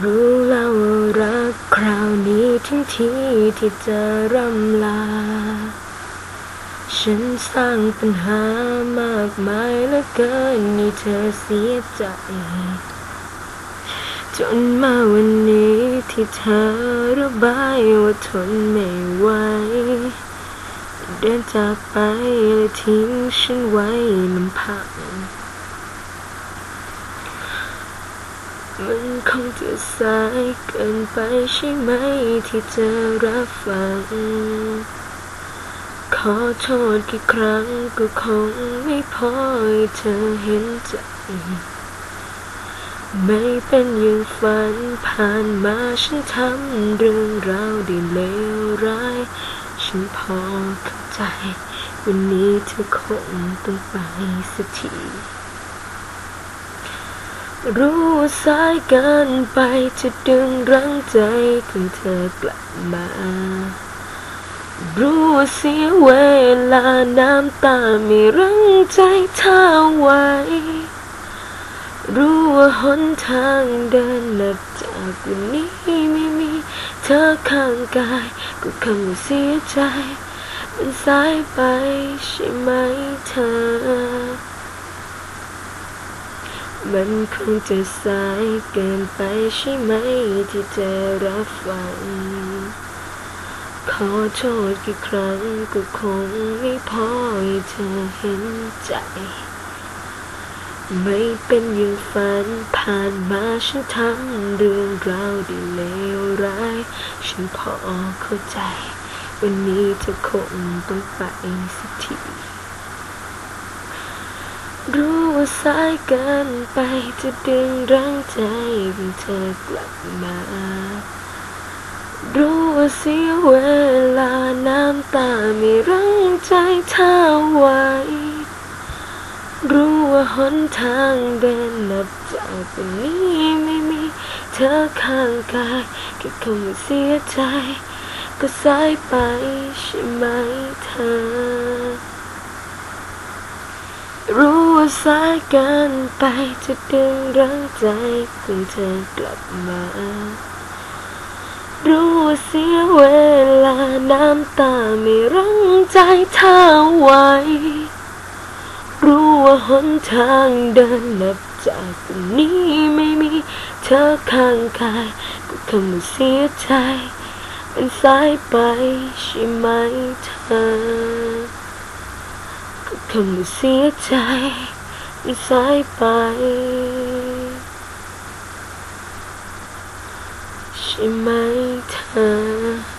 รู้แล้วว่ารักคราวนี้ทั้งทีที่จะร่ำลา ฉันสร้างปัญหามากมายเหลือเกินนี่เธอเสียใจ จนมาวันนี้ที่เธอระบายว่าทนไม่ไหวเดินจากไปและทิ้งฉันไว้ลำพัง มันคงจะสายเกินไปใช่ไหมที่จะรับฟัง ขอโทษกี่ครั้งก็คงไม่พอให้เธอเห็นใจไม่เป็นอย่างฝันผ่านมาฉันทำเรื่องราวได้เลวร้าย ฉันพอเข้าใจ วันนี้เธอคงต้องไปสักที รู้สายเกินไปจะดึงรั้งใจของเธอกลับมา รู้เสียเวลาน้ำตาไม่รั้งใจเธอไว้ รู้ว่าหนทางเดินนับจากวันนี้ไม่มีเธอข้างกายก็คงเสียใจ มันสายไปใช่ไหมเธอ มันคงจะสายเกินไปใช่ไหมที่จะรับฟัง ขอโทษกี่ครั้งก็คงไม่พอให้เธอเห็นใจ ไม่เป็นอย่างฝันผ่านมาฉันทำเรื่องราวได้เลวร้าย ฉันพอเข้าใจ วันนี้เธอคงต้องไปสักที สายเกินไปจะดึงรั้งใจของเธอกลับมา รู้ว่าเสียเวลาน้ำตาไม่รั้งใจเธอไว้ รู้ว่าหนทางเดินนับจากวันนี้ไม่มีเธอข้างกายแค่คำเสียใจ ก็สายไปใช่ไหมเธอ รู้ ว่าสายเกินไปจะดึงรังใจของเธอกลับมา รู้ว่าเสียเวลาน้ำตาไม่รั้งใจเธอไว้ รู้ว่าหนทางเดินนับจากนนี้ไม่มีเธอข้างกายก็คำว่าเสียใจ มันสายไปใช่ไหมเธอ คำว่าเสียใจมันสายไป ใช่ไหมเธอ